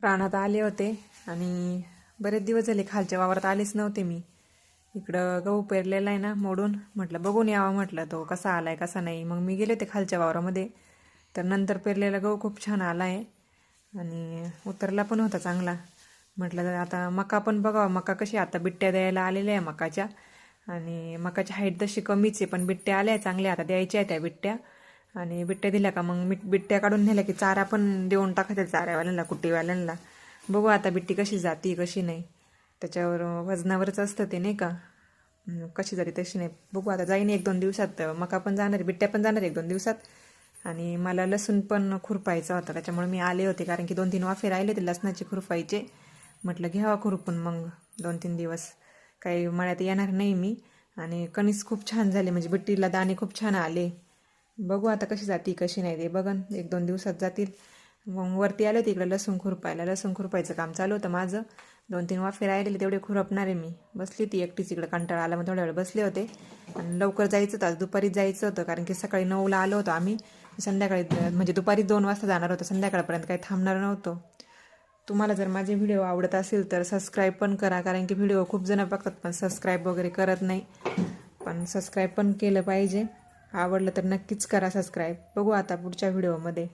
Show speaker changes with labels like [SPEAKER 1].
[SPEAKER 1] प्राणात आले होते आणि बरेच दिवस झाले खालच्या वावरात आलेच नव्हते मी. इकडं गहू पेरलेला आहे ना मोडून. म्हटलं बघून यावं म्हटलं तो कसा आलाय कसा नाही. मग मी गेले होते खालच्या वावरामध्ये. तर नंतर पेरलेला गहू खूप छान आला आहे आणि उतरला पण होता चांगला. म्हटलं तर आता मका पण बघावा. मका कशी आता बिट्ट्या द्यायला आलेल्या आहे मकाच्या आणि मकाची हाईट तशी कमीच आहे पण बिट्ट्या आल्या चांगल्या. आता द्यायच्या आहे त्या बिट्ट्या. आणि बिट्ट्या दिल्या का? मग मिठ बिट्ट्या काढून नेल्या की चारा पण देऊन टाकायचा चाऱ्यावाल्यांना कुट्टीवाल्यांना. बघू आता बिट्टी कशी जाती कशी नाही. त्याच्यावर वजनावरच असतं ते नाही का? कशी जाते तशी नाही. बघू आता जाईन एक दोन दिवसात. मका पण जाणार आहे, बिट्ट्या पण जाणार एक दोन दिवसात. आणि मला लसूण पण खुरपायचा होता त्याच्यामुळे मी आले होते कारण की दोन तीन वाफे राहिले ते लसणाचे खुरपायचे. म्हटलं घ्यावा खुरपून मग दोन तीन दिवस. काही मळ्यात येणार नाही मी. आणि कणीस खूप छान झाले म्हणजे बिट्टीला दाणे खूप छान आले. बघू आता कशी जाती कशी नाही ते बघन. एक दोन दिवसात जातील. मग वरती आले होते इकडे लसूण खुरपायला. लसूण खुरपायचं काम चालू होतं माझं. दोन तीन वाफे राहिलेले तेवढे खुरपणार आहे मी. बसली ती एकटीच इकडे कंटाळा आला मग थोड्या वेळ बसले होते. आणि लवकर जायचं होतं आज दुपारी जायचं होतं कारण की सकाळी नऊला आलो होतो आम्ही. संध्याकाळी म्हणजे दुपारी दोन वाजता जाणार होतं संध्याकाळपर्यंत काही थांबणार नव्हतो. तुम्हाला जर माझे व्हिडिओ आवडत असेल तर सबस्क्राईब पण करा कारण की व्हिडिओ खूप जण बघतात पण सबस्क्राईब वगैरे करत नाही. पण सबस्क्राईब पण केलं पाहिजे. आवडलं तर नक्कीच करा सबस्क्राईब बघू आता पुढच्या व्हिडिओमध्ये